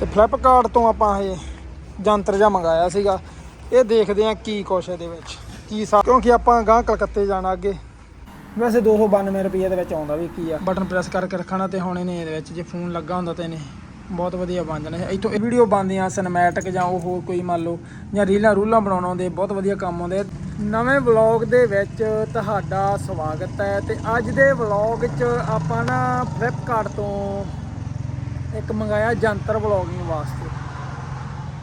ਤੇ ਫਲਿੱਪਕਾਰਟ ਤੋਂ ਆਪਾਂ ਇਹ ਜੰਤਰ ਜਿਹਾ ਮੰਗਾਇਆ ਸੀਗਾ। ਇਹ ਦੇਖਦੇ ਆ ਕੀ ਕੁਛ ਇਹਦੇ ਵਿੱਚ। ਕੀ ਸਾ ਕਿਉਂਕਿ ਆਪਾਂ ਗਾਂ ਕਲਕੱਤੇ ਜਾਣਾ ਅੱਗੇ। ਵੈਸੇ 292 ਰੁਪਏ ਦੇ ਵਿੱਚ ਆਉਂਦਾ ਵੀ ਕੀ ਆ। ਬਟਨ ਪ੍ਰੈਸ ਕਰਕੇ ਰੱਖਣਾ ਤੇ ਹੁਣ ਇਹਨੇ ਇਹਦੇ ਵਿੱਚ ਜੇ ਫੋਨ ਲੱਗਾ ਹੁੰਦਾ ਤਾਂ ਇਹਨੇ ਬਹੁਤ ਵਧੀਆ ਬਣ ਜਾਣਾ। ਇੱਥੋਂ ਇਹ ਵੀਡੀਓ ਬਣਦੀਆਂ ਸਿਨੇਮੈਟਿਕ ਜਾਂ ਉਹ ਹੋਰ ਕੋਈ ਮੰਨ ਲਓ ਜਾਂ ਰੀਲਾਂ ਰੂਲਾਂ ਬਣਾਉਣ ਆਉਂਦੇ ਬਹੁਤ ਵਧੀਆ ਕੰਮ ਆਉਂਦੇ। ਨਵੇਂ ਵਲੌਗ ਦੇ ਵਿੱਚ ਤੁਹਾਡਾ ਸਵਾਗਤ ਹੈ ਤੇ ਅੱਜ ਦੇ ਵਲੌਗ 'ਚ ਆਪਾਂ ਨਾ ਫਲਿੱਪਕਾਰਟ ਤੋਂ ਇੱਕ ਮੰਗਾਇਆ ਜੰਤਰ ਵਲੌਗਿੰਗ ਵਾਸਤੇ।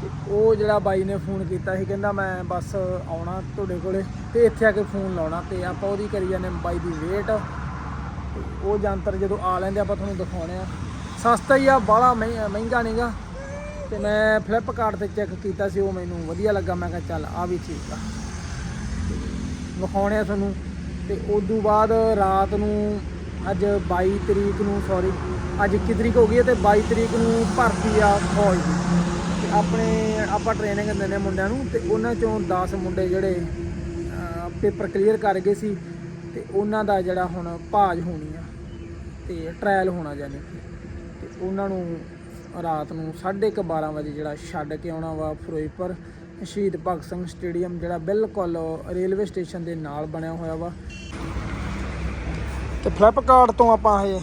ਤੇ ਉਹ ਜਿਹੜਾ ਬਾਈ ਨੇ ਫੋਨ ਕੀਤਾ ਸੀ, ਕਹਿੰਦਾ ਮੈਂ ਬਸ ਆਉਣਾ ਤੁਹਾਡੇ ਕੋਲੇ ਤੇ ਇੱਥੇ ਆ ਕੇ ਫੋਨ ਲਾਉਣਾ ਤੇ ਆਪਾਂ ਉਹਦੀ ਕਰੀ ਜਾਂਦੇ ਬਾਈ ਦੀ ਵੇਟ। ਉਹ ਜੰਤਰ ਜਦੋਂ ਆ ਲੈਂਦੇ, ਆਪਾਂ ਤੁਹਾਨੂੰ ਦਿਖਾਉਣੇ ਆ ਸਸਤਾ ਹੀ ਆ, ਬਾਹਲਾ ਮਹਿ- ਮਹਿੰਗਾ ਨਹੀਂਗਾ ਤੇ ਮੈਂ ਫਲਿੱਪਕਾਰਟ ਤੇ ਚੈੱਕ ਕੀਤਾ ਸੀ, ਉਹ ਮੈਨੂੰ ਵਧੀਆ ਲੱਗਾ। ਮੈਂ ਕਿਹਾ ਚੱਲ ਆ ਵੀ ਠੀਕ ਆ। ਵਿਖਾਉਣੇ ਆ ਤੁਹਾਨੂੰ। ਤੇ ਉਦੋਂ ਬਾਅਦ ਰਾਤ ਨੂੰ, ਅੱਜ 22 ਤਰੀਕ ਨੂੰ ਸੌਰੀ ਅੱਜ 21 ਤਰੀਕ ਹੋ ਗਈ ਹੈ ਤੇ 22 ਤਰੀਕ ਨੂੰ ਭਰਤੀ ਆ ਫੌਜ ਦੀ। ਤੇ ਆਪਣੇ ਆਪਾਂ ਟ੍ਰੇਨਿੰਗ ਦਿੰਦੇ ਮੁੰਡਿਆਂ ਨੂੰ ਤੇ ਉਹਨਾਂ ਚੋਂ 10 ਮੁੰਡੇ ਜਿਹੜੇ ਪੇਪਰ ਕਲੀਅਰ ਕਰ ਗਏ ਸੀ ਤੇ ਉਹਨਾਂ ਦਾ ਜਿਹੜਾ ਹੁਣ ਭਾਜ ਹੋਣੀ ਆ ਤੇ ਟ੍ਰਾਇਲ ਹੋਣਾ ਜਾਨੀ ਕਿ। ਤੇ ਉਹਨਾਂ ਨੂੰ ਰਾਤ ਨੂੰ 12:30 ਵਜੇ ਜਿਹੜਾ ਛੱਡ ਕੇ ਆਉਣਾ ਵਾ ਫਿਰੋਜ਼ਪੁਰ। ਸ਼ਹੀਦ ਭਗਤ ਸਿੰਘ ਸਟੇਡੀਅਮ ਜਿਹੜਾ ਬਿਲਕੁਲ ਰੇਲਵੇ ਸਟੇਸ਼ਨ ਦੇ ਨਾਲ ਬਣਿਆ ਹੋਇਆ ਵਾ। ਤੇ ਫਲਿੱਪਕਾਰਟ ਤੋਂ ਆਪਾਂ ਇਹ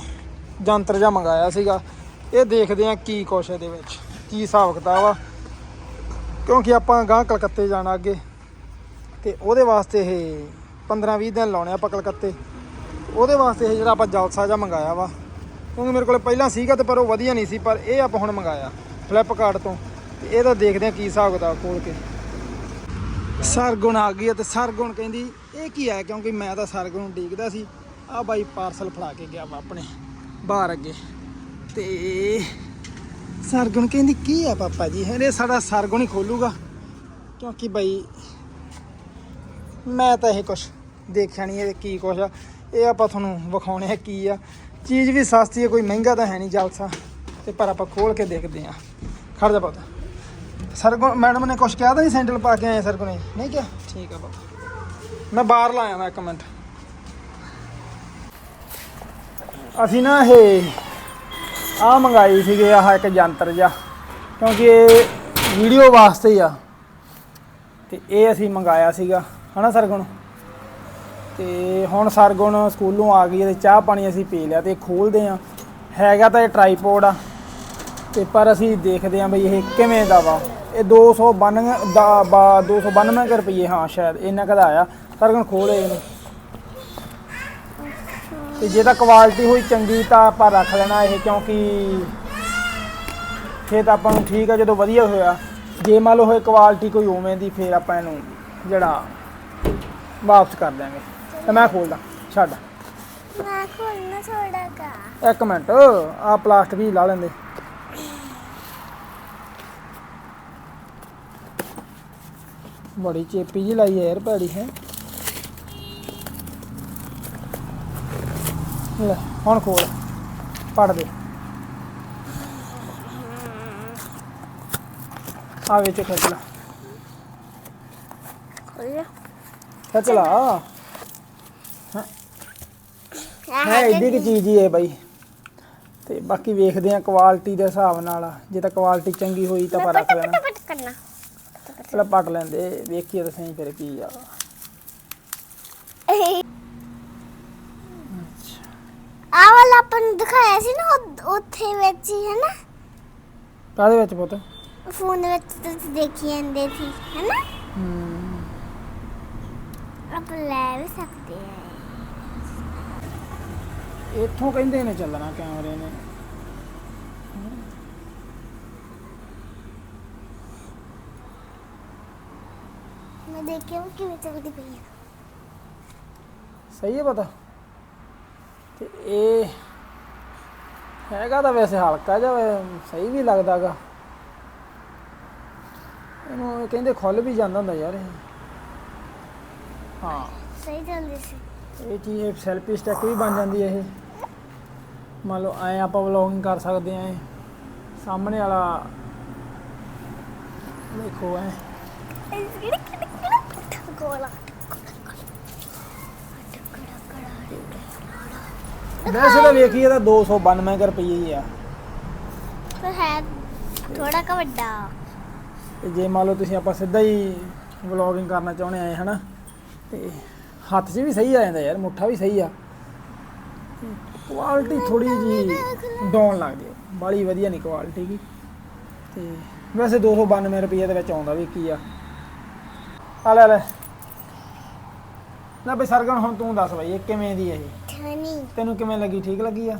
ਜੰਤਰ ਜਿਹਾ ਮੰਗਾਇਆ ਸੀਗਾ। ਇਹ ਦੇਖਦੇ ਆ ਕੀ ਕੁਛ ਇਹਦੇ ਵਿੱਚ, ਕੀ ਹਿਸਾਬ ਕਿਤਾਬ ਆ। ਕਿਉਂਕਿ ਆਪਾਂ ਗਾਂ ਕਲਕੱਤੇ ਜਾਣਾ ਅੱਗੇ। ਤੇ ਉਹਦੇ ਵਾਸਤੇ ਇਹ 15-20 ਦਿਨ ਲਾਉਣੇ ਆਪਾਂ ਕਲਕੱਤੇ। ਉਹਦੇ ਵਾਸਤੇ ਇਹ ਜਿਹੜਾ ਆਪਾਂ ਜਲਸਾ ਜਿਹਾ ਮੰਗਾਇਆ ਵਾ। ਕਿਉਂਕਿ ਮੇਰੇ ਕੋਲ ਪਹਿਲਾਂ ਸੀਗਾ ਤੇ ਪਰ ਉਹ ਵਧੀਆ ਨਹੀਂ ਸੀ, ਪਰ ਇਹ ਆਪਾਂ ਹੁਣ ਮੰਗਾਇਆ ਫਲਿੱਪਕਾਰਟ ਤੋਂ। ਤੇ ਇਹਦਾ ਦੇਖਦੇ ਆ ਕੀ ਹਿਸਾਬ ਕਿਤਾਬ ਖੋਲ ਕੇ। ਸਰਗੁਣ ਆ ਗਈ ਆ ਤੇ ਸਰਗੁਣ ਕਹਿੰਦੀ, ਇਹ ਕੀ ਹੈ? ਕਿਉਂਕਿ ਮੈਂ ਤਾਂ ਸਰਗੁਣ ਨੂੰ ਡੀਕਦਾ ਸੀ। ਆ ਬਾਈ ਪਾਰਸਲ ਫੜਾ ਕੇ ਗਿਆ ਵਾ ਆਪਣੇ। ਬਾਹਰ ਅੱਗੇ। ਤੇ ਸਰਗੁਣ ਕਹਿੰਦੀ ਕੀ ਆ ਪਾਪਾ ਜੀ? ਇਹ ਸਾਡਾ ਸਰਗੁਣ ਹੀ ਖੋਲੂਗਾ। ਕਿਉਂਕਿ ਬਾਈ ਮੈਂ ਤਾਂ ਇਹ ਕੁਛ ਦੇਖਿਆ ਨਹੀਂ ਇਹ ਕੀ ਕੁਛ ਆ। ਇਹ ਆਪਾਂ ਤੁਹਾਨੂੰ ਵਿਖਾਉਣੇ ਆ ਕੀ ਆ। ਚੀਜ਼ ਵੀ ਸਸਤੀ ਹੈ ਕੋਈ ਮਹਿੰਗਾ ਤਾਂ ਹੈ ਨਹੀਂ ਜਲਸਾ। ਤੇ ਪਰ ਆਪਾਂ ਖੋਲ ਕੇ ਦੇਖਦੇ ਆ। ਖੜ ਜਾ ਪੁੱਤ। ਸਰਗੁਣ ਮੈਡਮ ਨੇ ਕੁਛ ਕਿਹਾ ਤਾਂ ਨਹੀਂ ਸੈਂਡਲ ਪਾ ਕੇ ਆਏ ਸਰਗੁਣ। ਨਹੀਂ ਕਿਹਾ? ਠੀਕ ਆ ਪੁੱਤ ਮੈਂ ਬਾਹਰ ਲਾਇਆ ਮੈਂ ਇੱਕ ਮਿੰਟ। ਅਸੀਂ ਨਾ ਇਹ ਆ ਮੰਗਾਈ ਸੀਗੇ, ਆਹ ਇੱਕ ਯੰਤਰ ਜਿਹਾ, ਕਿਉਂਕਿ ਇਹ ਵੀਡੀਓ ਵਾਸਤੇ ਆ। ਤੇ ਇਹ ਅਸੀਂ ਮੰਗਾਇਆ ਸੀਗਾ, ਹਨਾ ਸਰਗੁਣ? ਤੇ ਹੁਣ ਸਰਗੁਣ ਸਕੂਲੋਂ ਆ ਗਈ ਤੇ ਚਾਹ ਪਾਣੀ ਅਸੀਂ ਪੀ ਲਿਆ ਤੇ ਖੋਲਦੇ ਆ ਹੈਗਾ ਤਾਂ ਇਹ ਟ੍ਰਾਈਪੋਡ ਆ, ਤੇ ਪਰ ਅਸੀਂ ਦੇਖਦੇ ਆ ਬਈ ਇਹ ਕਿਵੇਂ ਦਾ ਵਾ। ਇਹ 292 ਦਾ ਬਾ- 292 ਕੁ ਰੁਪਏ ਹਾਂ ਸ਼ਾਇਦ, ਇੰਨਾ ਕਦਾ ਆਇਆ। ਸਰਗੁਣ ਖੋਲੇ ਇਹਨੂੰ। ਤੇ ਜੇ ਤਾਂ ਕੁਆਲਿਟੀ ਹੋਈ ਚੰਗੀ ਤਾਂ ਆਪਾਂ ਰੱਖ ਲੈਣਾ ਇਹ ਕਿਉਂਕਿ ਫੇਰ ਤਾਂ ਆਪਾਂ ਨੂੰ ਠੀਕ ਆ ਜਦੋਂ ਵਧੀਆ ਹੋਇਆ। ਜੇ ਮੰਨ ਲਓ ਹੋਏ ਕੁਆਲਿਟੀ ਕੋਈ ਉਵੇਂ ਦੀ ਫੇਰ ਆਪਾਂ ਇਹਨੂੰ ਜਿਹੜਾ ਵਾਪਸ ਕਰ ਦਿਆਂਗੇ। ਤੇ ਮੈਂ ਖੋਲਦਾ ਛੱਡ। ਮੈਂ ਖੋਲਣਾ ਕਾ ਇੱਕ ਮਿੰਟ ਆ ਪਲਾਸਟਿਕ ਵੀ ਲਾ ਲੈਂਦੇ। ਬੜੀ ਚੇਪੀ ਜੀ ਲਾਈ ਹੈ ਯਾਰ ਭੈੜੀ ਹੈ। ਲੈ ਹੁਣ ਖੋਲ। ਪੜ ਦੇ। ਆ ਵਿੱਚ ਖਿੱਚ ਲਾ। ਖੋਲ ਖਿੱਚ ਲਾ। ਹੈ। ਇੱਡੀ ਕੀ ਚੀਜ਼ ਹੀ ਹੈ ਬਾਈ। ਤੇ ਬਾਕੀ ਵੇਖਦੇ ਆ ਕੁਆਲਿਟੀ ਦੇ ਹਿਸਾਬ ਨਾਲ। ਜੇ ਤਾਂ ਕੁਆਲਿਟੀ ਚੰਗੀ ਹੋਈ ਤਾਂ ਆਪਾਂ ਰੱਖ ਲੈਣਾ। ਪਟ ਕਰਨਾ। ਪਹਿਲਾਂ ਪੱਟ ਲੈਂਦੇ ਵੇਖੀਏ ਤਾਂ ਸਹੀ ਫਿਰ ਕੀ ਆ। ਆ ਵਾਲਾ ਆਪਾਂ ਨੂੰ ਦਿਖਾਇਆ ਸੀ ਨਾ ਉਹ- ਉੱਥੇ ਵਿੱਚ ਹੀ ਹੈ ਨਾ ਕਾਹਦੇ ਵਿੱਚ ਪੁੱਤ? ਫੋਨ ਵਿੱਚ ਤੁਸੀਂ ਦੇਖੀ ਜਾਂਦੇ ਸੀ ਹੈ। ਨਾ ਆਪਾਂ ਲੈ ਵੀ ਸਕਦੇ ਆ। ਇੱਥੋਂ ਕਹਿੰਦੇ ਨੇ ਚੱਲਣਾ ਕੈਮਰੇ ਨੇ। ਮੈਂ ਦੇਖਿਆ ਉਹ ਕਿਵੇਂ ਚੱਲਦੀ ਪਈ ਹੈ ਸਹੀ ਹੈ ਪਤਾ? ਤੇ ਇਹ ਹੈਗਾ ਤਾਂ ਵੈਸੇ ਹਲਕਾ ਜਿਹਾ ਵਾ, ਸਹੀ ਵੀ ਲੱਗਦਾਗਾ। ਇਹਨੂੰ ਇਹ ਕਹਿੰਦੇ ਖੁੱਲ ਵੀ ਜਾਂਦਾ ਹੁੰਦਾ ਯਾਰ ਇਹ। ਹਾਂ। ਸਹੀ ਚੱਲਦੀ ਸੀ। ਇਹ ਚੀਜ਼ ਸੈਲਫੀ ਸਟਿਕ ਵੀ ਬਣ ਜਾਂਦੀ ਹੈ ਇਹ। ਮੰਨ ਲਓ ਐ ਆਪਾਂ ਵਲੌਗਿੰਗ ਕਰ ਸਕਦੇ ਆ ਸਾਹਮਣੇ ਵਾਲਾ ਦੇਖੋ ਐ। ਗੋਲਾ ਵੈਸੇ ਤਾਂ ਵੇਖੀਏ ਤਾਂ 292 ਕੁ ਰੁਪਏ ਹੀ ਆ। ਪਰ ਹੈ ਥੋੜਾ ਕ ਵੱਡਾ। ਤੇ ਜੇ ਮੰਨ ਲਓ ਤੁਸੀਂ ਆਪਾਂ ਸਿੱਧਾ ਹੀ ਵਲੌਗਿੰਗ ਕਰਨਾ ਚਾਹੁੰਦੇ ਆਏ ਹਨਾ? ਤੇ ਹੱਥ 'ਚ ਵੀ ਸਹੀ ਆ ਜਾਂਦਾ ਯਾਰ ਮੁੱਠਾ ਵੀ ਸਹੀ ਆ। ਕੁਆਲਿਟੀ ਥੋੜੀ ਜੀ ਡਾਊਨ ਲੱਗਦੀ ਹੈ ਬਾਲੀ ਵਧੀਆ ਨਹੀਂ ਕੁਆਲਿਟੀ ਦੀ ਤੇ ਵੈਸੇ 292 ਰੁਪਏ ਦੇ ਵਿੱਚ ਆਉਂਦਾ ਵੀ ਕੀ ਆ। ਆ ਲੈ ਲੈ। ਨਾ ਬਈ ਸਰਗਣ ਹੁਣ ਤੂੰ ਦੱਸ ਬਈ ਇਹ ਕਿਵੇਂ ਦੀ ਹੈ ਇਹ? ਖਣੀ ਤੈਨੂੰ ਕਿਵੇਂ ਲੱਗੀ? ਠੀਕ ਲੱਗੀ ਆ? ਆ।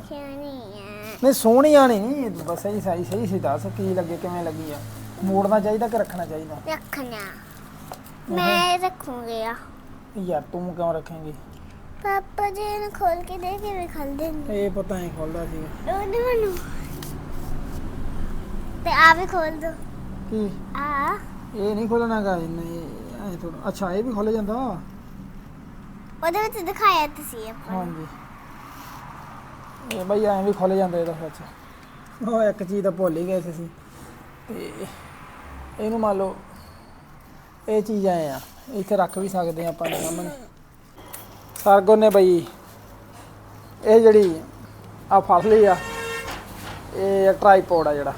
ਨਹੀਂ ਸੋਹਣੀ ਆਣੀ ਨਹੀਂ ਬਸ ਸਹੀ ਸਹੀ ਸਹੀ ਸੀ ਦੱਸ ਕੀ ਲੱਗੇ ਕਿਵੇਂ ਲੱਗੀ ਆ? ਮੋੜਨਾ ਚਾਹੀਦਾ ਕਿ ਰੱਖਣਾ ਚਾਹੀਦਾ? ਰੱਖਣਾ। ਮੈਂ ਰੱਖੂੰਗੀ ਆ। ਯਾਰ ਤੂੰ ਕਿਉਂ ਰੱਖੇਂਗੀ? ਪਾਪਾ ਜੀ ਇਹਨੂੰ ਖੋਲ ਕੇ ਦੇ ਕਿਵੇਂ ਖੋਲਦੇ ਨੇ ਇਹ ਪਤਾ ਨਹੀਂ ਖੁੱਲਦਾ ਸੀ। ਉਹਨੇ ਮੈਨੂੰ ਤੇ ਆ ਵੀ ਖੋਲ ਦੋ। ਕੀ? ਆ ਇਹ ਨਹੀਂ ਖੋਲਣਾਗਾ ਨਹੀਂ ਐ ਥੋੜਾ ਅੱਛਾ ਇਹ ਵੀ ਖੁੱਲ ਜਾਂਦਾ। ਉਹਦੇ ਵਿੱਚ ਦਿਖਾਇਆ ਤੁਸੀਂ ਆਪਾਂ ਹਾਂਜੀ। ਇਹ ਬਈ ਐਂ ਵੀ ਖੁੱਲ ਜਾਂਦਾ ਇਹਦਾ ਸੱਚ। ਉਹ ਇੱਕ ਚੀਜ਼ ਤਾਂ ਭੁੱਲ ਹੀ ਗਏ ਸੀ ਅਸੀਂ। ਤੇ ਇਹਨੂੰ ਮੰਨ ਲਓ ਇਹ ਚੀਜ਼ ਐ ਆ ਇੱਥੇ ਰੱਖ ਵੀ ਸਕਦੇ ਆ ਆਪਾਂ ਦੇ ਸਾਹਮਣੇ। ਸਰਗੁਣ ਨੇ ਬਈ ਇਹ ਜਿਹੜੀ ਆ ਫੜ ਲਈ ਆ ਇਹ ਟ੍ਰਾਈਪੋਡ ਆ ਜਿਹੜਾ।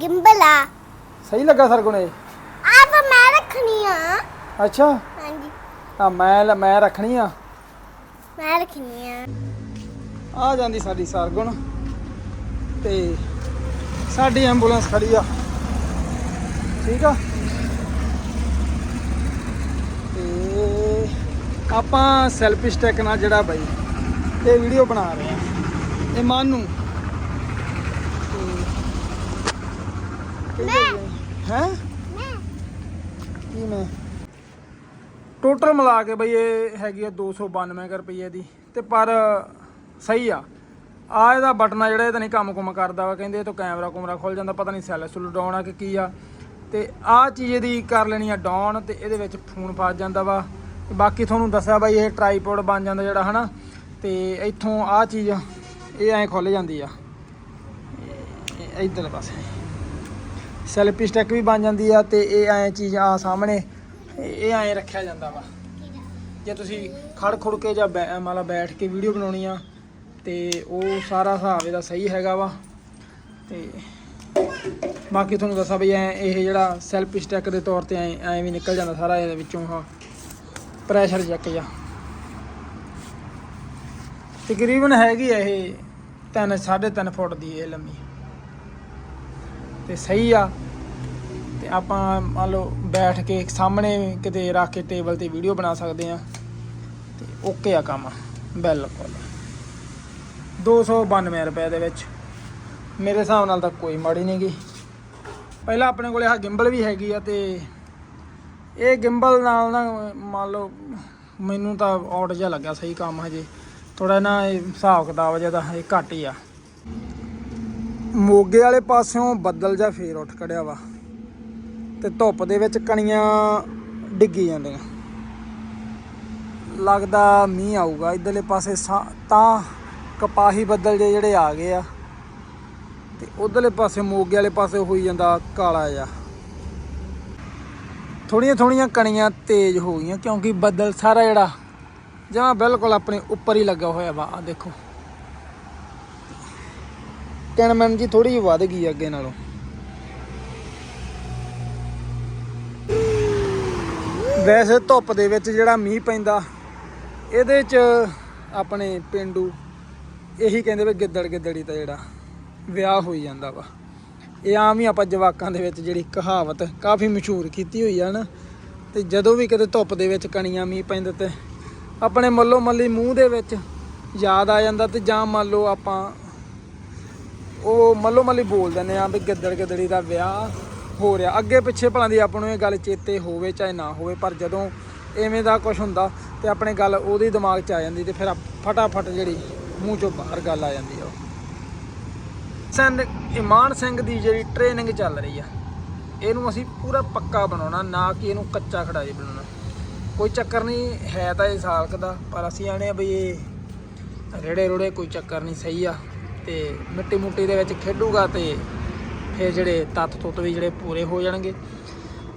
ਗਿੰਬਲ। ਆ ਸਹੀ ਲੱਗਾ ਸਰਗੁਣ ਇਹ? ਆ ਤਾਂ ਮੈਂ ਰੱਖਣੀ ਆ। ਅੱਛਾ। ਆ ਮੈਂ ਲ- ਮੈਂ ਰੱਖਣੀ ਆ। ਮੈਂ ਰੱਖਣੀ ਆ। ਆ ਜਾਂਦੀ ਸਾਡੀ ਸਰਗੁਣ। ਤੇ ਸਾਡੀ ਐਂਬੂਲੈਂਸ ਖੜੀ ਆ। ਠੀਕ ਆ? ਤੇ ਆਪਾਂ ਸੈਲਫੀ ਸਟਿਕ ਨਾਲ ਜਿਹੜਾ ਬਾਈ ਇਹ ਵੀਡੀਓ ਬਣਾ ਰਹੇ ਆ। ਇਹ ਮਾਨੂ। ਮੈਂ। ਹੈ? ਮੈਂ। ਕੀ ਮੈਂ? ਟੋਟਲ ਮਿਲਾ ਕੇ ਬਈ ਇਹ ਹੈਗੀ ਆ 292 ਕੁ ਰੁਪਏ ਦੀ। ਤੇ ਪਰ ਸਹੀ ਆ। ਆ ਇਹਦਾ ਬਟਨ ਆ ਜਿਹੜਾ, ਇਹ ਤਾਂ ਨਹੀਂ ਕੰਮ ਕੁਮ ਕਰਦਾ ਵਾ। ਕਹਿੰਦੇ ਇਹ ਤੋਂ ਕੈਮਰਾ ਕੁਮਰਾ ਖੁੱਲ ਜਾਂਦਾ, ਪਤਾ ਨਹੀਂ ਸੈੱਲ ਸੁੱਲ ਡਾਊਨ ਆ ਕਿ ਕੀ ਆ। ਤੇ ਆ ਚੀਜ਼ ਇਹਦੀ ਕਰ ਲੈਣੀ ਆ ਡਾਊਨ, ਤੇ ਇਹਦੇ ਵਿੱਚ ਫੋਨ ਫਸ ਜਾਂਦਾ ਵਾ। ਤੇ ਬਾਕੀ ਤੁਹਾਨੂੰ ਦੱਸਿਆ ਬਾਈ ਇਹ ਟ੍ਰਾਈਪੋਡ ਬਣ ਜਾਂਦਾ ਜਿਹੜਾ, ਹਨਾ। ਤੇ ਇੱਥੋਂ ਆ ਚੀਜ਼, ਇਹ ਐਂ ਖੁੱਲ ਜਾਂਦੀ ਆ। ਇਹ- ਇੱਧਰਲੇ ਪਾਸੇ। ਸੈਲਫੀ ਸਟੈਕ ਵੀ ਬਣ ਜਾਂਦੀ ਆ, ਤੇ ਇਹ ਐਂ ਚੀਜ਼ ਆ ਸਾਹਮਣੇ। ਇਹ ਐਂ ਰੱਖਿਆ ਜਾਂਦਾ ਵਾ। ਜੇ ਤੁਸੀਂ ਖੜ ਖੁੜ ਕੇ ਜਾਂ ਬੈ- ਮੰਨ ਬੈਠ ਕੇ ਵੀਡੀਓ ਬਣਾਉਣੀ ਆ, ਤੇ ਉਹ ਸਾਰਾ ਹਿਸਾਬ ਇਹਦਾ ਸਹੀ ਹੈਗਾ ਵਾ। ਤੇ ਬਾਕੀ ਤੁਹਾਨੂੰ ਦੱਸਾਂ ਵੀ ਐ, ਇਹ ਜਿਹੜਾ ਸੈਲਫੀ ਸਟਿਕ ਦੇ ਤੌਰ ਤੇ ਐ ਐ ਵੀ ਨਿਕਲ ਜਾਂਦਾ ਸਾਰਾ ਇਹਦੇ ਵਿੱਚੋਂ ਹਾਂ ਪ੍ਰੈਸ਼ਰ ਜੱਕ ਜਾ ਤਕਰੀਬਨ ਹੈਗੀ ਆ ਇਹ 3 3.5 ਫੁੱਟ ਦੀ ਇਹ ਲੰਮੀ। ਤੇ ਸਹੀ ਆ। ਤੇ ਆਪਾਂ ਮੰਨ ਲਓ ਬੈਠ ਕੇ ਸਾਹਮਣੇ ਕਿਤੇ ਰੱਖ ਕੇ ਟੇਬਲ ਤੇ ਵੀਡੀਓ ਬਣਾ ਸਕਦੇ ਆ ਤੇ ਓਕੇ ਆ ਕੰਮ, ਬਿਲਕੁਲ। 292 ਰੁਪਏ ਦੇ ਵਿੱਚ। ਮੇਰੇ ਹਿਸਾਬ ਨਾਲ ਤਾਂ ਕੋਈ ਮਾੜੀ ਨਹੀਂ ਗੀ। ਪਹਿਲਾਂ ਆਪਣੇ ਕੋਲੇ ਆਹ ਗਿੰਬਲ ਵੀ ਹੈਗੀ ਆ ਤੇ ਇਹ ਗਿੰਬਲ ਨਾਲ ਨਾ ਮੰਨ ਲਓ ਮੈਨੂੰ ਤਾਂ ਆਊਟ ਜਿਹਾ ਲੱਗਾ ਸਹੀ ਕੰਮ ਹਜੇ। ਥੋੜਾ ਨਾ ਇਹ ਹਿਸਾਬ ਕਿਤਾਬ ਜਿਹਾ ਤਾਂ ਇਹ ਘੱਟ ਹੀ ਆ। ਮੋਗੇ ਵਾਲੇ ਪਾਸਿਓਂ ਬੱਦਲ ਜਾਂ ਫੇਰ ਉੱਠ ਖੜਿਆ ਵਾ। ਤੇ ਧੁੱਪ ਦੇ ਵਿੱਚ ਕਣੀਆਂ ਡਿੱਗੀ ਜਾਂਦੀਆਂ। ਲੱਗਦਾ ਮੀਂਹ ਆਊਗਾ। ਇਧਰਲੇ ਪਾਸੇ ਸਾ- ਤਾਂ ਕਪਾਹੀ ਬੱਦਲ ਜੇ ਜਿਹੜੇ ਆ ਗਏ ਆ ਤੇ ਉਧਰਲੇ ਪਾਸੇ ਮੋਗੇ ਵਾਲੇ ਪਾਸੇ ਹੋਈ ਜਾਂਦਾ ਕਾਲਾ ਜਿਹਾ। ਥੋੜੀਆਂ ਥੋੜੀਆਂ ਕਣੀਆਂ ਤੇਜ਼ ਹੋ ਗਈਆਂ ਕਿਉਂਕਿ ਬੱਦਲ ਸਾਰਾ ਜਿਹੜਾ ਜਾਂ ਬਿਲਕੁਲ ਆਪਣੇ ਉੱਪਰ ਹੀ ਲੱਗਾ ਹੋਇਆ ਵਾ ਆ ਦੇਖੋ। ਕਿਣਮਣ ਜੀ ਥੋੜੀ ਜਿਹੀ ਵੱਧ ਗਈ ਅੱਗੇ ਨਾਲੋਂ। ਵੈਸੇ ਧੁੱਪ ਦੇ ਵਿੱਚ ਜਿਹੜਾ ਮੀਂਹ ਪੈਂਦਾ, ਇਹਦੇ ਚ ਆਪਣੇ ਪਿੰਡੂ ਇਹੀ ਕਹਿੰਦੇ ਵੀ ਗਿੱਦੜ ਗਿੱਦੜੀ ਤਾਂ ਜਿਹੜਾ ਵਿਆਹ ਹੋਈ ਜਾਂਦਾ ਵਾ। ਇਹ ਆਮ ਹੀ ਆਪਾਂ ਜਵਾਕਾਂ ਦੇ ਵਿੱਚ ਜਿਹੜੀ ਕਹਾਵਤ ਕਾਫੀ ਮਸ਼ਹੂਰ ਕੀਤੀ ਹੋਈ ਆ ਨਾ। ਤੇ ਜਦੋਂ ਵੀ ਕਿਤੇ ਧੁੱਪ ਦੇ ਵਿੱਚ ਕਣੀਆਂ ਮੀਂਹ ਪੈਂਦੇ ਤੇ ਆਪਣੇ ਮੱਲੋ ਮੱਲੀ ਮੂੰਹ ਦੇ ਵਿੱਚ ਯਾਦ ਆ ਜਾਂਦਾ ਤੇ ਜਾਂ ਮੰਨ ਲਓ ਆਪਾਂ ਉਹ ਮੱਲੋ ਮੱਲੀ ਬੋਲ ਦਿੰਦੇ ਆ ਵੀ ਗਿੱਦੜ ਗਿੱਦੜੀ ਦਾ ਵਿਆਹ ਹੋ ਰਿਹਾ। ਅੱਗੇ ਪਿੱਛੇ ਭਲਾਂ ਦੀ ਆਪਾਂ ਨੂੰ ਇਹ ਗੱਲ ਚੇਤੇ ਹੋਵੇ ਚਾਹੇ ਨਾ ਹੋਵੇ, ਪਰ ਜਦੋਂ ਐਵੇਂ ਦਾ ਕੁਝ ਹੁੰਦਾ ਤੇ ਆਪਣੇ ਗੱਲ ਉਹਦੇ ਦਿਮਾਗ 'ਚ ਆ ਜਾਂਦੀ ਤੇ ਫਿਰ ਫਟਾਫਟ ਜਿਹੜੀ ਮੂੰਹ 'ਚੋਂ ਬਾਹਰ ਗੱਲ ਆ ਜਾਂਦੀ ਆ ਉਹ। ਸੈਂਡ ਇਮਾਨ ਸਿੰਘ ਦੀ ਜਿਹੜੀ ਟ੍ਰੇਨਿੰਗ ਚੱਲ ਰਹੀ ਆ, ਇਹਨੂੰ ਅਸੀਂ ਪੂਰਾ ਪੱਕਾ ਬਣਾਉਣਾ, ਨਾ ਕਿ ਇਹਨੂੰ ਕੱਚਾ ਖੜਾਈ ਬਣਾਉਣਾ। ਕੋਈ ਚੱਕਰ ਨਹੀਂ, ਹੈ ਤਾਂ ਇਹ ਸਾਲਕ ਦਾ, ਪਰ ਅਸੀਂ ਆਣੇ ਆ ਬਈ ਇਹ ਰੇੜੇ ਰੋੜੇ ਕੋਈ ਚੱਕਰ ਨਹੀਂ, ਸਹੀ ਆ। ਤੇ ਮਿੱਟੀ ਮੁੱਟੀ ਦੇ ਵਿੱਚ ਖੇਡੂਗਾ ਤੇ ਇਹ ਜਿਹੜੇ ਤੱਤ ਤੁੱਤ ਵੀ ਜਿਹੜੇ ਪੂਰੇ ਹੋ ਜਾਣਗੇ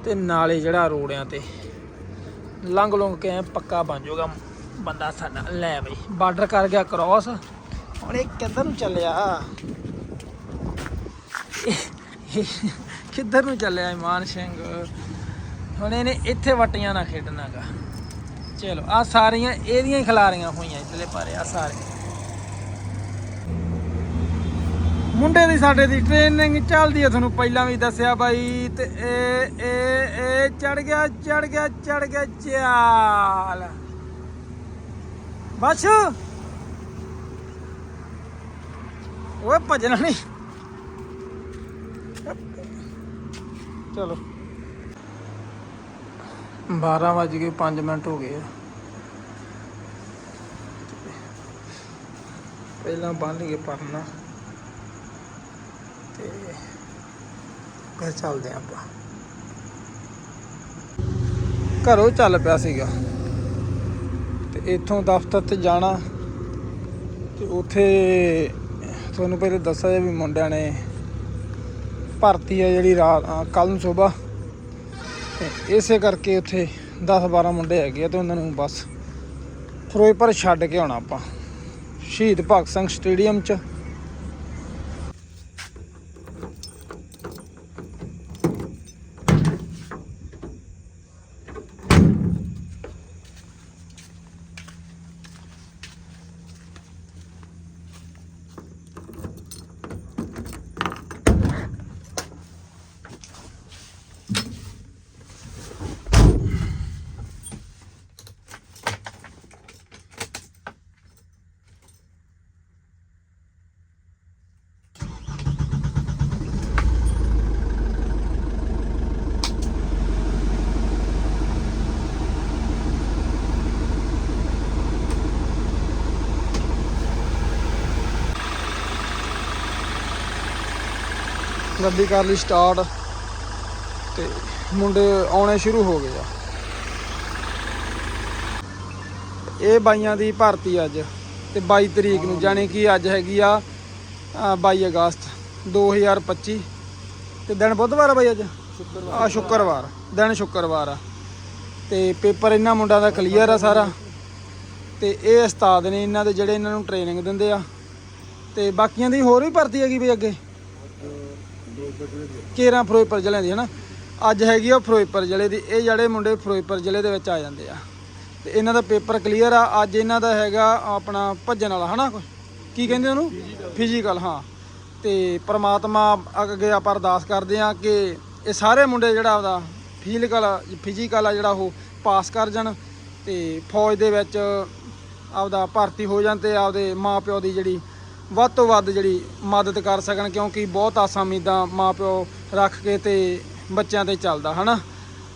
ਤੇ ਨਾਲੇ ਜਿਹੜਾ ਰੋੜਿਆਂ ਤੇ ਲੰਘ ਲੰਘ ਕੇ ਐਂ ਪੱਕਾ ਬਣ ਜਾਊਗਾ ਬੰਦਾ ਸਾਡਾ। ਲੈ ਬਈ, ਬਾਰਡਰ ਕਰ ਗਿਆ ਕ੍ਰਾਸ ਹੁਣ ਇਹ ਕਿੱਧਰ ਨੂੰ ਚੱਲਿਆ? ਕਿੱਧਰ ਨੂੰ ਚੱਲਿਆ ਇਮਾਨ ਸਿੰਘ? ਹੁਣ ਇਹਨੇ ਇੱਥੇ ਵਟੀਆਂ ਨਾ ਖੇਡਣਾਗਾ। ਚਲੋ ਆ ਸਾਰੀਆਂ ਇਹਦੀਆਂ ਹੀ ਖਿਲਾਰੀਆਂ ਹੋਈਆਂ ਇਤਲੇ ਪਾਰੇ ਆ ਸਾਰੇ। ਮੁੰਡੇ ਦੀ ਸਾਡੇ ਦੀ ਟ੍ਰੇਨਿੰਗ ਚੱਲਦੀ ਹੈ ਤੁਹਾਨੂੰ ਪਹਿਲਾਂ ਵੀ ਦੱਸਿਆ ਬਾਈ, ਤੇ ਇਹ ਇਹ ਇਹ ਚੜ ਗਿਆ ਚੜ ਗਿਆ ਚੜ ਗਿਆ, ਚਾਲ। ਬਸ। ਓਏ, ਭੱਜਣਾ ਨਹੀਂ ਚਲੋ। 12 ਵੱਜ ਕੇ 5 ਮਿੰਟ ਹੋ ਗਏ ਪਹਿਲਾਂ ਬੰਨ ਲਈਏ ਪਰਨਾ ਤੇ ਫਿਰ ਚੱਲਦੇ ਆਂ ਆਪਾਂ। ਘਰੋਂ ਚੱਲ ਪਿਆ ਸੀਗਾ। ਤੇ ਇੱਥੋਂ ਦਫ਼ਤਰ ਤੇ ਜਾਣਾ ਤੇ ਉੱਥੇ ਤੁਹਾਨੂੰ ਪਹਿਲੇ ਦੱਸਿਆ ਜੀ ਵੀ ਮੁੰਡਿਆਂ ਨੇ ਭਰਤੀ ਆ ਜਿਹੜੀ ਰਾਤ ਕੱਲ ਨੂੰ ਸਵੇਰ। ਇਸੇ ਕਰਕੇ ਉੱਥੇ 10 12 ਮੁੰਡੇ ਹੈਗੇ ਆ ਤੇ ਉਹਨਾਂ ਨੂੰ ਬਸ ਫਿਰੋਜ਼ਪੁਰ ਛੱਡ ਕੇ ਆਉਣਾ ਆਪਾਂ। ਸ਼ਹੀਦ ਭਗਤ ਸਿੰਘ ਸਟੇਡੀਅਮ 'ਚ। ਗੱਡੀ ਕਰ ਲਈ ਸਟਾਰਟ ਤੇ ਮੁੰਡੇ ਆਉਣੇ ਸ਼ੁਰੂ ਹੋ ਗਏ ਆ। ਇਹ ਬਾਈਆਂ ਦੀ ਭਰਤੀ ਅੱਜ ਤੇ 22 ਤਰੀਕ ਨੂੰ ਜਾਣੀ ਕਿ ਅੱਜ ਹੈਗੀ ਆ ਅ, 22 ਅਗਸਤ 2025 ਤੇ ਦਿਨ ਬੁੱਧਵਾਰ ਆ ਬਾਈ ਅੱਜ? ਸ਼ੁੱਕਰਵਾਰ ਆ ਸ਼ੁੱਕਰਵਾਰ ਦਿਨ ਸ਼ੁੱਕਰਵਾਰ ਆ। ਤੇ ਪੇਪਰ ਇਹਨਾਂ ਮੁੰਡਿਆਂ ਦਾ ਕਲੀਅਰ ਆ ਸਾਰਾ। ਤੇ ਇਹ ਉਸਤਾਦ ਨੇ ਇਹਨਾਂ ਦੇ ਜਿਹੜੇ ਇਹਨਾਂ ਨੂੰ ਟ੍ਰੇਨਿੰਗ ਦਿੰਦੇ ਆ। ਤੇ ਬਾਕੀਆਂ ਦੀ ਹੋਰ ਵੀ ਭਰਤੀ ਹੈਗੀ ਬਈ ਅੱਗੇ? ਕੇਰਾਂ ਫਿਰੋਜ਼ਪੁਰ ਜ਼ਿਲ੍ਹੇ ਦੀ, ਹਨਾ? ਅੱਜ ਹੈਗੀ ਆ ਫਿਰੋਜ਼ਪੁਰ ਜ਼ਿਲ੍ਹੇ ਦੀ। ਇਹ ਜਿਹੜੇ ਮੁੰਡੇ ਫਿਰੋਜ਼ਪੁਰ ਜ਼ਿਲ੍ਹੇ ਦੇ ਵਿੱਚ ਆ ਜਾਂਦੇ ਆ। ਤੇ ਇਹਨਾਂ ਦਾ ਪੇਪਰ ਕਲੀਅਰ ਆ। ਅੱਜ ਇਹਨਾਂ ਦਾ ਹੈਗਾ ਆਪਣਾ ਭੱਜਣ ਵਾਲਾ, ਹਨਾ? ਕੁਛ? ਕੀ ਕਹਿੰਦੇ ਉਹਨੂੰ? ਫਿਜ਼ੀਕਲ ਹਾਂ। ਤੇ ਪ੍ਰਮਾਤਮਾ ਅੱਗੇ ਆਪਾਂ ਅਰਦਾਸ ਕਰਦੇ ਆ ਕਿ ਇਹ ਸਾਰੇ ਮੁੰਡੇ ਜਿਹੜਾ ਆਪਦਾ ਫਿਜ਼ੀਕਲ ਫਿਜ਼ੀਕਲ ਆ ਜਿਹੜਾ ਉਹ ਪਾਸ ਕਰ ਜਾਣ ਤੇ ਫੌਜ ਦੇ ਵਿੱਚ ਆਪਦਾ ਭਰਤੀ ਹੋ ਜਾਣ ਤੇ ਆਪਦੇ ਮਾਪਿਓ ਦੀ ਜਿਹੜੀ ਵੱਧ ਤੋਂ ਵੱਧ ਜਿਹੜੀ ਮਦਦ ਕਰ ਸਕਣ, ਕਿਉਂਕਿ ਬਹੁਤ ਆਸਾਂ ਉਮੀਦਾਂ ਮਾਪਿਓ ਰੱਖ ਕੇ ਤੇ ਬੱਚਿਆਂ ਤੇ ਚੱਲਦਾ, ਹਨਾ?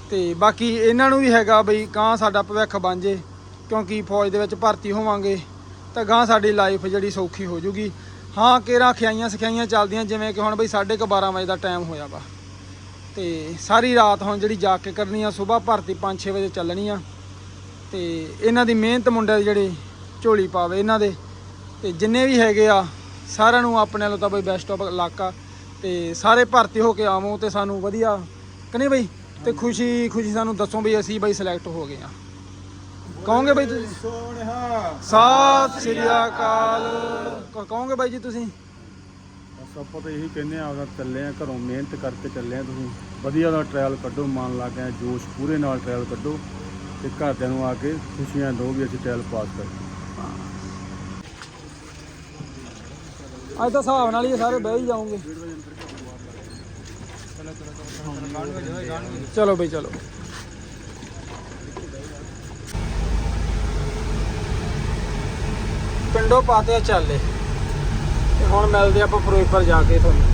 ਤੇ ਬਾਕੀ ਇਹਨਾਂ ਨੂੰ ਵੀ ਹੈਗਾ ਬਈ ਗਾਂ ਸਾਡਾ ਭਵਿੱਖ ਬਣ ਜੇ, ਕਿਉਂਕਿ ਫੌਜ ਦੇ ਵਿੱਚ ਭਰਤੀ ਹੋਵਾਂਗੇ, ਤਾਂ ਗਾਂ ਸਾਡੀ ਲਾਈਫ ਜਿਹੜੀ ਸੌਖੀ ਹੋ ਜੂਗੀ। ਹਾਂ ਕੇਰਾਂ ਖਿਆਈਆਂ ਸਿਖਾਈਆਂ ਚੱਲਦੀਆਂ, ਜਿਵੇਂ ਕਿ ਹੁਣ ਬਈ 12:30 ਵਜੇ ਦਾ ਟਾਈਮ ਹੋਇਆ ਵਾ। ਤੇ ਸਾਰੀ ਰਾਤ ਹੁਣ ਜਿਹੜੀ ਜਾ ਕੇ ਕਰਨੀ ਆ, ਸਵੇਰ ਭਰਤੀ 5-6 ਵਜੇ ਚੱਲਣੀ ਆ। ਤੇ ਇਹਨਾਂ ਦੀ ਮਿਹਨਤ ਮੁੰਡੇ ਦੀ ਜਿਹੜੀ ਝੋਲੀ ਪਾਵੇ ਇਹਨਾਂ ਦੇ। ਤੇ ਜਿੰਨੇ ਵੀ ਹੈਗੇ ਆ, ਸਾਰਿਆਂ ਨੂੰ ਆਪਣੇ ਵੱਲੋਂ ਤਾਂ ਬਈ ਬੈਸਟ ਆਫ ਲੱਕ ਤੇ ਸਾਰੇ ਭਰਤੀ ਹੋ ਕੇ ਆਵੋ ਤੇ ਸਾਨੂੰ ਵਧੀਆ ਕਨੇ ਬਈ? ਤੇ ਖੁਸ਼ੀ ਖੁਸ਼ੀ ਸਾਨੂੰ ਦੱਸੋ ਬਈ ਅਸੀਂ ਬਈ ਸਿਲੈਕਟ ਹੋ ਗਏ ਆ। ਕਹੋਗੇ ਬਈ ਤੁਸੀਂ? ਸੋਹਣਿਆ ਸਤਿ ਸ੍ਰੀ ਅਕਾਲ। ਕਹੋਗੇ ਬਾਈ ਜੀ ਤੁਸੀਂ? ਬਸ ਆਪਾਂ ਤਾਂ ਇਹੀ ਕਹਿੰਦੇ ਆ ਆਪਦਾ ਚੱਲੇ ਆ ਘਰੋਂ ਮਿਹਨਤ ਕਰਕੇ ਚੱਲੇ ਆ ਤੁਸੀਂ, ਵਧੀਆ ਦਾ ਟ੍ਰਾਇਲ ਕੱਢੋ, ਮਨ ਲਾ ਕੇ ਜੋਸ਼ ਪੂਰੇ ਨਾਲ ਟ੍ਰਾਇਲ ਕੱਢੋ, ਤੇ ਘਰਦਿਆਂ ਨੂੰ ਆ ਕੇ ਖੁਸ਼ੀਆਂ ਦਿਓ ਵੀ ਅਸੀਂ ਟ੍ਰਾਇਲ ਪਾਸ ਕਰ ਅੱਜ ਤਾਂ ਹਿਸਾਬ ਨਾਲ ਹੀ ਸਾਰੇ ਬਹਿ ਹੀ ਜਾਓਗੇ ਚਲੋ ਬਈ, ਚਲੋ। ਪਿੰਡੋਂ ਪਾਤੇ ਚੱਲੇ। ਤੇ ਹੁਣ ਮਿਲਦੇ ਆਪਾਂ ਫਿਰੋਜ਼ਪੁਰ ਜਾ ਕੇ ਤੁਹਾਨੂੰ।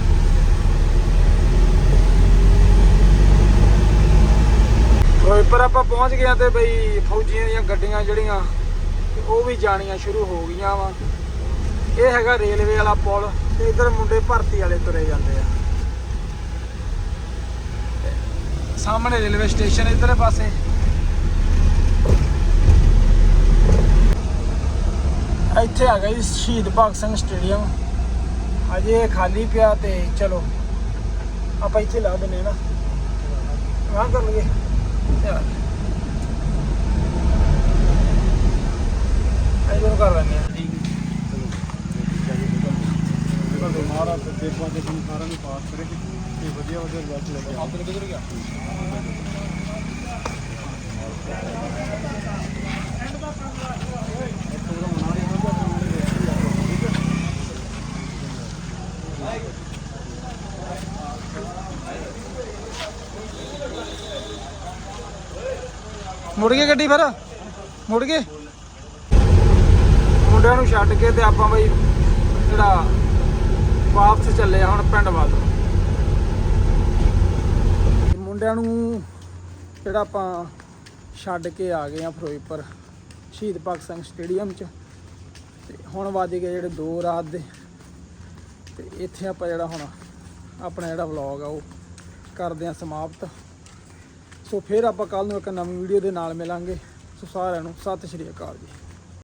ਫਿਰੋਜ਼ਪੁਰ ਆਪਾਂ ਪਹੁੰਚ ਗਏ ਤੇ ਬਈ ਫੌਜੀਆਂ ਦੀਆਂ ਗੱਡੀਆਂ ਜਿਹੜੀਆਂ ਉਹ ਵੀ ਜਾਣੀਆਂ ਸ਼ੁਰੂ ਹੋ ਗਈਆਂ ਵਾ। ਇਹ ਹੈਗਾ ਰੇਲਵੇ ਵਾਲਾ ਪੁਲ ਤੇ ਇਧਰ ਮੁੰਡੇ ਭਰਤੀ ਵਾਲੇ ਤੁਰੇ ਜਾਂਦੇ ਆ। ਸਾਹਮਣੇ ਰੇਲਵੇ ਸਟੇਸ਼ਨ ਇਧਰਲੇ ਪਾਸੇ। ਇੱਥੇ ਆ ਗਿਆ ਜੀ ਸ਼ਹੀਦ ਭਗਤ ਸਿੰਘ ਸਟੇਡੀਅਮ। ਅਜੇ ਖਾਲੀ ਪਿਆ ਤੇ ਚਲੋ, ਆਪਾਂ ਇੱਥੇ ਲਾ ਦਿੰਨੇ ਆ ਨਾ। ਆਹ ਕਰ ਲਈਏ ਚਲ ਇਧਰ ਕਰ ਲੈਂਦੇ ਆ ਤੁਹਾਡੇ ਮਹਾਰਾਜ ਸੱਚੇ ਪਾਤਸ਼ਾਹ ਤੁਹਾਨੂੰ ਸਾਰਿਆਂ ਨੂੰ ਪਾਸ ਕਰੇ ਤੇ ਵਧੀਆ ਵਧੀਆ ਰਿਜ਼ਲਟ ਲੈ ਕੇ ਆਓ ਆਪਨੇ ਕਿਧਰ ਗਿਆ? ਮੁੜ ਗਏ ਗੱਡੀ ਫਿਰ? ਮੁੜ ਗਏ? ਮੁੰਡਿਆਂ ਨੂੰ ਛੱਡ ਕੇ ਤੇ ਆਪਾਂ ਬਈ ਜਿਹੜਾ ਵਾਪਸ ਚੱਲੇ ਆ ਹੁਣ ਪਿੰਡ ਵੱਲ। ਮੁੰਡਿਆਂ ਨੂੰ ਜਿਹੜਾ ਆਪਾਂ ਛੱਡ ਕੇ ਆ ਗਏ ਆ ਫਿਰੋਜ਼ਪੁਰ, ਸ਼ਹੀਦ ਭਗਤ ਸਿੰਘ ਸਟੇਡੀਅਮ 'ਚ। ਤੇ ਹੁਣ ਵੱਜ ਗਏ ਜਿਹੜੇ 2 ਰਾਤ ਦੇ। ਤੇ ਇੱਥੇ ਆਪਾਂ ਜਿਹੜਾ ਹੁਣ ਆਪਣਾ ਜਿਹੜਾ ਵਲੌਗ ਆ ਉਹ ਕਰਦੇ ਆ ਸਮਾਪਤ। ਸੋ ਫਿਰ ਆਪਾਂ ਕੱਲ ਨੂੰ ਇੱਕ ਨਵੀਂ ਵੀਡੀਓ ਦੇ ਨਾਲ ਮਿਲਾਂਗੇ। ਸੋ ਸਾਰਿਆਂ ਨੂੰ ਸਤਿ ਸ਼੍ਰੀ ਅਕਾਲ ਜੀ।